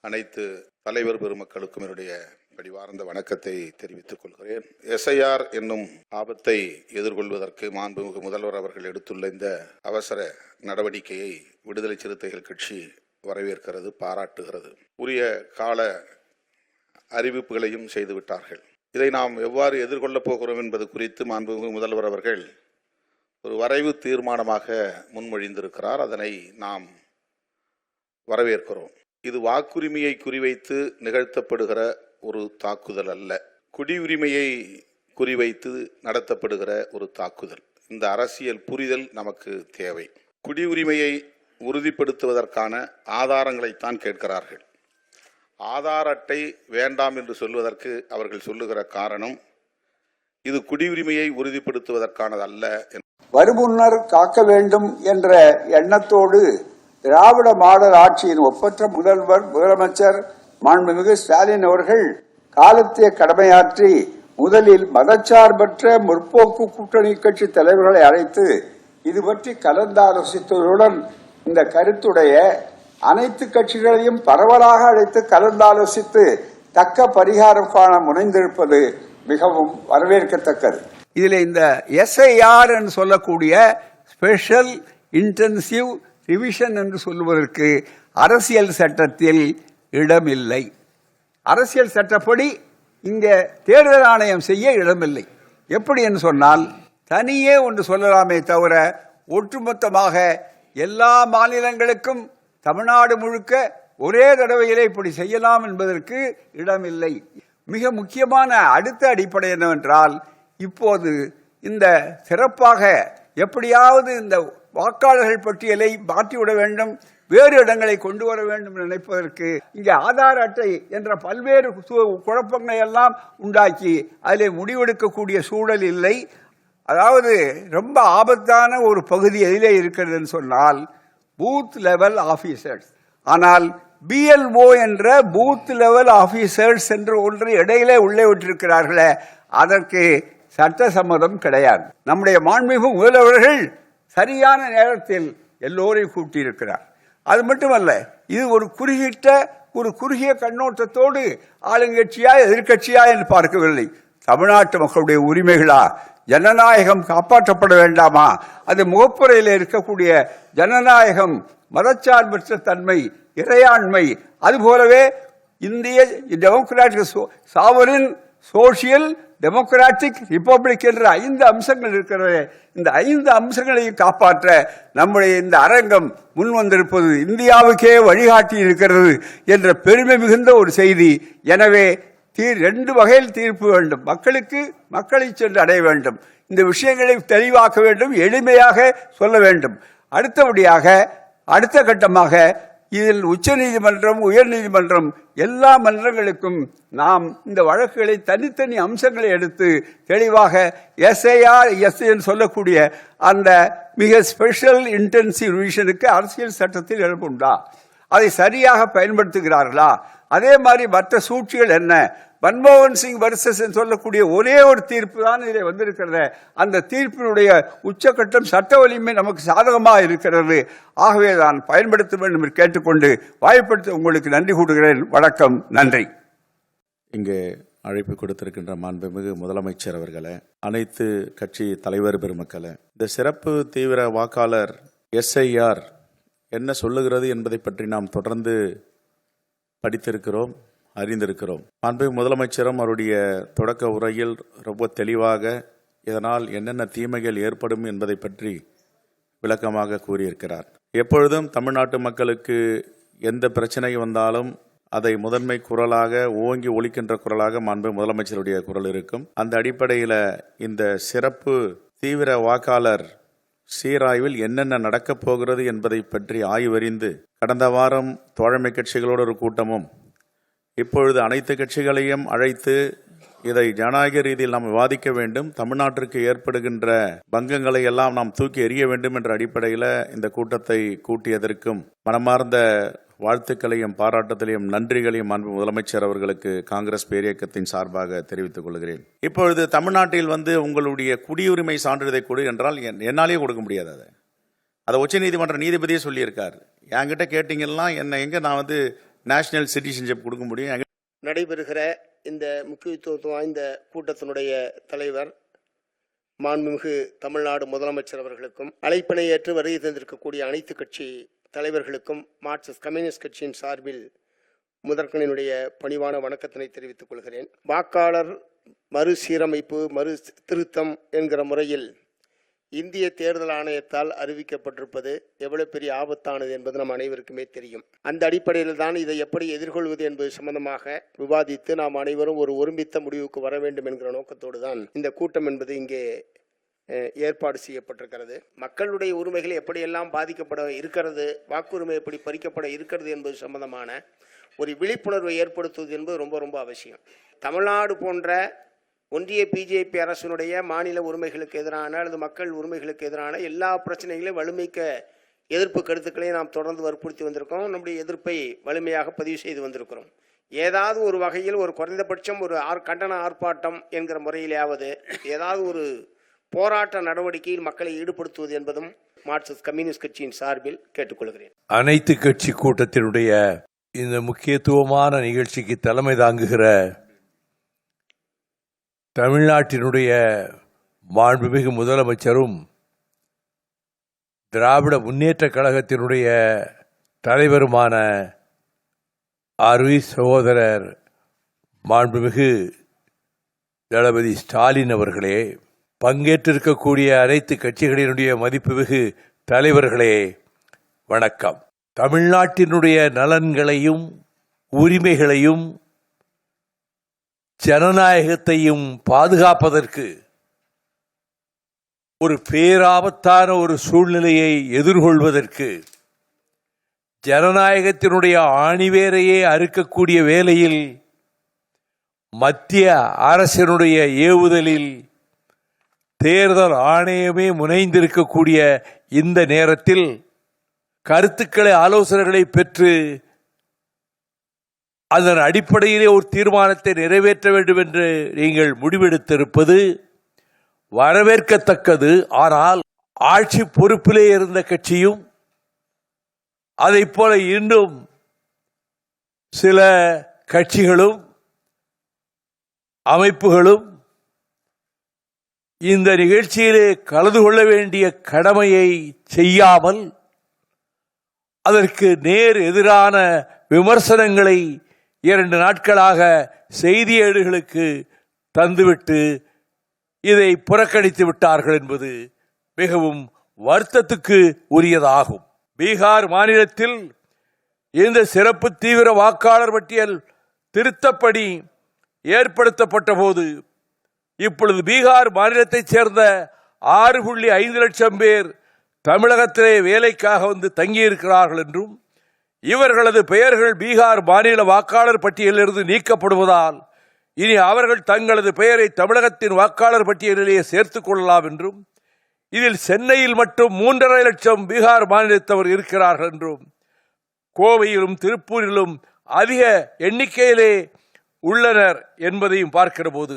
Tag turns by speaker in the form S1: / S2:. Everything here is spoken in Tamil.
S1: அனைத்து தலைவர் பெருமக்களுக்கும் என்னுடைய வடிவார்ந்த வணக்கத்தை தெரிவித்துக் கொள்கிறேன். எஸ்ஐஆர் என்னும் ஆபத்தை எதிர்கொள்வதற்கு மாண்புமிகு முதல்வர் அவர்கள் எடுத்துள்ள இந்த அவசர நடவடிக்கையை விடுதலை சிறுத்தைகள் கட்சி வரவேற்கிறது பாராட்டுகிறது. உரிய கால அறிவிப்புகளையும் செய்துவிட்டார்கள். இதை நாம் எவ்வாறு எதிர்கொள்ளப் போகிறோம் என்பது குறித்து மாண்புமிகு முதல்வர் அவர்கள் ஒரு வரைவு தீர்மானமாக முன்மொழிந்திருக்கிறார். அதனை நாம் வரவேற்கிறோம். இது வாக்குரிமையை குறிவைத்து நிகழ்த்தப்படுகிற ஒரு தாக்குதல் அல்ல. குடியுரிமையை குறிவைத்து நடத்தப்படுகிற ஒரு தாக்குதல். இந்த அரசியல் புரிதல் நமக்கு தேவை. குடியுரிமையை உறுதிப்படுத்துவதற்கான ஆதாரங்களைத்தான் கேட்கிறார்கள். ஆதார் அட்டை வேண்டாம் என்று சொல்வதற்கு அவர்கள் சொல்லுகிற காரணம் இது குடியுரிமையை உறுதிப்படுத்துவதற்கானது அல்ல
S2: வருமுன்னர் காக்க வேண்டும் என்ற எண்ணத்தோடு திராவிட மாடல் ஆட்சியின் ஒப்பற்ற முதல்வர் முதலமைச்சர் மாண்புமிகு ஸ்டாலின் அவர்கள் காலத்திய கடமையாற்றி முதலில் மதச்சார்பற்ற முற்போக்கு கூட்டணி கட்சி தலைவர்களை அழைத்து இது பற்றி கலந்தாலோசித்ததுடன் இந்த கருத்துடைய அனைத்து கட்சிகளையும் பரவலாக அழைத்து கலந்தாலோசித்து தக்க பரிகாரம் காண முனைந்திருப்பது மிகவும் வரவேற்கத்தக்கது.
S3: இதில் இந்த எஸ்ஐஆர் என்று சொல்லக்கூடிய ஸ்பெஷல் இன்டென்சிவ் ரிவிஷன் என்று சொல்லுவதற்கு அரசியல் சட்டத்தில் இடமில்லை. அரசியல் சட்டப்படி இங்கே தேர்தல் ஆணையம் செய்ய இடமில்லை. எப்படி என்று சொன்னால் தனியே ஒன்று சொல்லலாமே தவிர ஒட்டுமொத்தமாக எல்லா மாநிலங்களுக்கும் தமிழ்நாடு முழுக்க ஒரே தடவையிலே இப்படி செய்யலாம் என்பதற்கு இடமில்லை. மிக முக்கியமான அடுத்த அடிப்படை என்னவென்றால் இப்போது இந்த சிறப்பாக எப்படியாவது இந்த வாக்காளர்கள் பட்டியலை மாற்றிவிட வேண்டும் வேறு இடங்களை கொண்டு வர வேண்டும் நினைப்பதற்கு இங்கே ஆதார் அட்டை என்ற பல்வேறு குழப்பங்களை எல்லாம் உண்டாக்கி அதில் முடிவெடுக்கக்கூடிய சூழல் இல்லை. அதாவது ரொம்ப ஆபத்தான ஒரு பகுதி எதிலே இருக்கிறதுன்னு சொன்னால் பூத் லெவல் ஆஃபீஸர்ஸ் ஆனால் பிஎல்ஓ என்ற பூத் லெவல் ஆஃபீஸர்ஸ் என்று ஒன்று இடையிலே உள்ளே விட்டிருக்கிறார்களே அதற்கு சட்ட சம்மதம் கிடையாது. நம்முடைய மாண்புமிகு முதல்வர்கள் சரியான நேரத்தில் எல்லோரையும் கூட்டியிருக்கிறார். அது மட்டுமல்ல இது ஒரு குறுகிட்ட ஒரு குறுகிய கண்ணோட்டத்தோடு ஆளுங்கட்சியா எதிர்கட்சியா என்று பார்க்கவில்லை. தமிழ்நாட்டு மக்களுடைய உரிமைகளா? ஜனநாயகம் காப்பாற்றப்பட வேண்டாமா? அது முகப்புறையில் இருக்கக்கூடிய ஜனநாயகம் மதச்சார்பற்ற தன்மை இறையாண்மை அதுபோலவே இந்திய democratic sovereign socialist democratic republic என்ற ஐந்து அம்சங்கள் இருக்கிறது. இந்த ஐந்து அம்சங்களையும் காப்பாற்ற நம்முடைய இந்த அரங்கம் முன் வந்திருப்பது இந்தியாவுக்கே வழிகாட்டி இருக்கிறது என்ற பெருமை மிகுந்த ஒரு செய்தி. எனவே தீர் ரெண்டு வகையில் தீர்ப்பு வேண்டும். மக்களுக்கு மக்களை சென்று அடைய வேண்டும். இந்த விஷயங்களை தெளிவாக்க வேண்டும் எளிமையாக சொல்ல வேண்டும். அடுத்தபடியாக அடுத்த கட்டமாக இதில் உச்சநீதிமன்றம் உயர்நீதிமன்றம் எல்லா மன்றங்களுக்கும் நாம் இந்த வழக்குகளை தனித்தனி அம்சங்களை எடுத்து தெளிவாக எஸ்ஐஆர் எஸ்ஐன்னு சொல்லக்கூடிய அந்த மிக ஸ்பெஷல் இன்டென்சிவ் ரிவிஷனுக்கு அரசியல் சட்டத்தில் எழுப்புண்டா அதை சரியாக பயன்படுத்துகிறார்களா? அதே மாதிரி மற்ற சூழ்ச்சிகள் என்ன? மன்மோகன் சிங் வர்சஸ் சொல்லக்கூடிய ஒரே ஒரு தீர்ப்பு தான் இதில் வந்திருக்கிறது. அந்த தீர்ப்பினுடைய உச்சக்கட்டம் சட்ட வலிமை நமக்கு சாதகமாக இருக்கிறது. ஆகவே தான் பயன்படுத்த வேண்டும் என்று கேட்டுக்கொண்டு வாய்ப்படுத்த உங்களுக்கு நன்றி கூடுகிறேன் வணக்கம். நன்றி.
S4: இங்கே அழைப்பு கொடுத்திருக்கின்ற மாண்புமிகு முதலமைச்சர் அவர்களை அனைத்து கட்சி தலைவர் பெருமக்களை இந்த சிறப்பு தீவிர வாக்காளர் எஸ்ஐஆர் என்ன சொல்லுகிறது என்பதை பற்றி நாம் தொடர்ந்து படித்திருக்கிறோம். அறிந்திருக்கிறோம். மாண்புமிகு முதலமைச்சரும் அவருடைய தொடக்க உரையில் ரொம்ப தெளிவாக இதனால் என்னென்ன தீமைகள் ஏற்படும் என்பதை பற்றி விளக்கமாக கூறியிருக்கிறார். எப்பொழுதும் தமிழ்நாட்டு மக்களுக்கு எந்த பிரச்சனை வந்தாலும் அதை முதன்மை குரலாக ஓங்கி ஒழிக்கின்ற குரலாக மாண்பு முதலமைச்சருடைய குரல் இருக்கும். அந்த அடிப்படையில் இந்த சிறப்பு தீவிர வாக்காளர் சீராய்வில் என்னென்ன நடக்கப் போகிறது என்பதை பற்றி ஆய்வறிந்து கடந்த வாரம் தோழமை கட்சிகளோடு ஒரு கூட்டமும் இப்பொழுது அனைத்து கட்சிகளையும் அழைத்து இதை ஜனநாயக ரீதியில் நாம் விவாதிக்க வேண்டும். தமிழ்நாட்டிற்கு ஏற்படுகின்ற பங்கங்களை எல்லாம் நாம் தூக்கி எறிய வேண்டும் என்ற அடிப்படையில் இந்த கூட்டத்தை கூட்டியதற்கும் மனமார்ந்த வாழ்த்துக்களையும் பாராட்டத்திலையும் நன்றிகளையும் அன்பு முதலமைச்சர் அவர்களுக்கு காங்கிரஸ் பேரியக்கத்தின் சார்பாக தெரிவித்துக் கொள்கிறேன். இப்பொழுது தமிழ்நாட்டில் வந்து உங்களுடைய குடியுரிமை சான்றிதழை கொடு என்றால் என்- என்னாலேயே கொடுக்க முடியாது அதை. அதை உச்சநீதிமன்ற நீதிபதியே சொல்லியிருக்கார். என்கிட்ட கேட்டீங்கன்னா என்னை எங்கே நான் வந்து நேஷனல் சிட்டிசன்ஷிப் கொடுக்க முடியும்
S5: நடைபெறுகிற இந்த முக்கியத்துவம் வாய்ந்த கூட்டத்தினுடைய தலைவர் மாண்புமிகு தமிழ்நாடு முதலமைச்சர் அவர்களுக்கும் அழைப்பினை ஏற்று வருகை தந்திருக்கக்கூடிய அனைத்து கட்சி தலைவர்களுக்கும் மார்க்சிஸ்ட் கம்யூனிஸ்ட் கட்சியின் சார்பில் முதற்கனினுடைய பணிவான வணக்கத்தினை தெரிவித்துக் கொள்கிறேன். வாக்காளர் மறுசீரமைப்பு மறு திருத்தம் என்கிற முறையில் இந்திய தேர்தல் ஆணையத்தால் அறிவிக்கப்பட்டிருப்பது எவ்வளவு பெரிய ஆபத்தானது என்பது நம் அனைவருக்குமே தெரியும். அந்த அடிப்படையில் தான் இதை எப்படி எதிர்கொள்வது என்பது சம்பந்தமாக விவாதித்து நாம் அனைவரும் ஒரு ஒருமித்த முடிவுக்கு வர வேண்டும் என்கிற நோக்கத்தோடு தான் இந்த கூட்டம் என்பது இங்கே ஏற்பாடு செய்யப்பட்டிருக்கிறது. மக்களுடைய உரிமைகள் எப்படியெல்லாம் பாதிக்கப்பட இருக்கிறது வாக்குரிமை எப்படி பறிக்கப்பட இருக்கிறது என்பது சம்பந்தமான ஒரு விழிப்புணர்வை ஏற்படுத்துவது என்பது ரொம்ப ரொம்ப அவசியம். தமிழ்நாடு போன்ற ஒன்றிய பிஜேபி அரசினுடைய மாநில உரிமைகளுக்கு எதிரான அல்லது மக்கள் உரிமைகளுக்கு எதிரான எல்லா பிரச்சனைகளையும் வலிமைக்க எதிர்ப்பு கருத்துக்களை நாம் தொடர்ந்து வற்புறுத்தி வந்திருக்கோம் நம்முடைய எதிர்ப்பை வலிமையாக பதிவு செய்து வந்திருக்கிறோம். ஏதாவது ஒரு வகையில் ஒரு குறைந்தபட்சம் ஒரு ஆர் கண்டன ஆர்ப்பாட்டம் என்கிற முறையிலேயாவது ஏதாவது ஒரு போராட்ட நடவடிக்கையில் மக்களை ஈடுபடுத்துவது என்பதும் மார்க்சிஸ்ட் கம்யூனிஸ்ட் கட்சியின் சார்பில் கேட்டுக்கொள்கிறேன்.
S6: அனைத்து கட்சி கூட்டத்தினுடைய இந்த முக்கியத்துவமான நிகழ்ச்சிக்கு தலைமை தாங்குகிற தமிழ்நாட்டினுடைய மாண்புமிகு முதலமைச்சரும் திராவிட முன்னேற்றக் கழகத்தினுடைய தலைவருமான அருவி சகோதரர் மாண்புமிகு தளபதி ஸ்டாலின் அவர்களே பங்கேற்றிருக்கக்கூடிய அனைத்து கட்சிகளினுடைய மதிப்புமிகு தலைவர்களே வணக்கம். தமிழ்நாட்டினுடைய நலன்களையும் உரிமைகளையும் ஜனநாயகத்தையும் பாதுகாப்பதற்கு ஒரு பேராபத்தான ஒரு சூழ்நிலையை எதிர்கொள்வதற்கு ஜனநாயகத்தினுடைய ஆணிவேரையே அறுக்கக்கூடிய வேளையில் மத்திய அரசினுடைய ஏவுதலில் தேர்தல் ஆணையமே முனைந்திருக்கக்கூடிய இந்த நேரத்தில் கருத்துக்களை ஆலோசனைகளை பெற்று அதன் அடிப்படையிலே ஒரு தீர்மானத்தை நிறைவேற்ற வேண்டும் என்று நீங்கள் முடிவெடுத்திருப்பது வரவேற்கத்தக்கது. ஆனால் ஆட்சி பொறுப்பிலே இருந்த கட்சியும் அதைப் போல இன்னும் சில கட்சிகளும் அமைப்புகளும் இந்த நிகழ்ச்சியிலே கலந்து கொள்ள வேண்டிய கடமையை செய்யாமல் அதற்கு நேர் எதிரான விமர்சனங்களை இரண்டு நாட்களாக செய்தியேடுகளுக்கு தந்துவிட்டு இதை புறக்கணித்து விட்டார்கள் என்பது மிகவும் வருத்தத்துக்கு உரியதாகும். பீகார் மாநிலத்தில் இந்த சிறப்பு தீவிர வாக்காளர் பட்டியல் திருத்தப்படி ஏற்படுத்தப்பட்ட போது இப்பொழுது பீகார் மாநிலத்தைச் சேர்ந்த ஆறு புள்ளி ஐந்து லட்சம் பேர் தமிழகத்திலே வேலைக்காக வந்து தங்கியிருக்கிறார்கள் என்றும் இவர்களது பெயர்கள் பீகார் மாநில வாக்காளர் பட்டியலிலிருந்து நீக்கப்படுவதால் இனி அவர்கள் தங்களது பெயரை தமிழகத்தின் வாக்காளர் பட்டியலிலேயே சேர்த்துக் கொள்ளலாம் என்றும் இதில் சென்னையில் மட்டும் மூன்றரை லட்சம் பீகார் மாநிலத்தவர் இருக்கிறார்கள் என்றும் கோவையிலும் திருப்பூரிலும் அதிக எண்ணிக்கையிலே உள்ளனர் என்பதையும் பார்க்கிற போது